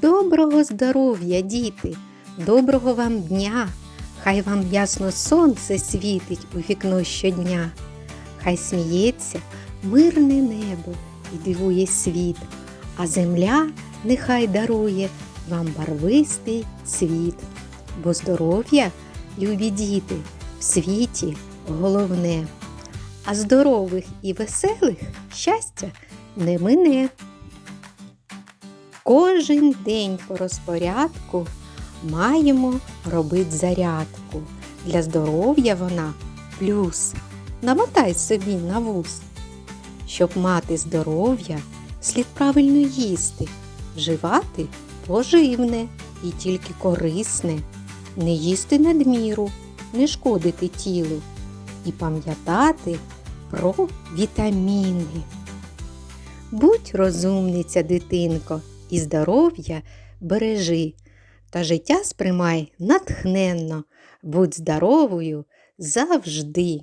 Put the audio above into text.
Доброго здоров'я, діти, доброго вам дня! Хай вам ясно сонце світить у вікно щодня. Хай сміється мирне небо і дивує світ, а земля нехай дарує вам барвистий цвіт. Бо здоров'я, любі діти, в світі головне, а здорових і веселих щастя не мине. Кожен день по розпорядку маємо робити зарядку. Для здоров'я вона плюс. Намотай собі на вуз. Щоб мати здоров'я, слід правильно їсти, вживати поживне і тільки корисне, не їсти надміру, не шкодити тілу і пам'ятати про вітаміни. Будь розумниця, дитинко, і здоров'я бережи, та життя сприймай натхненно, будь здоровою завжди.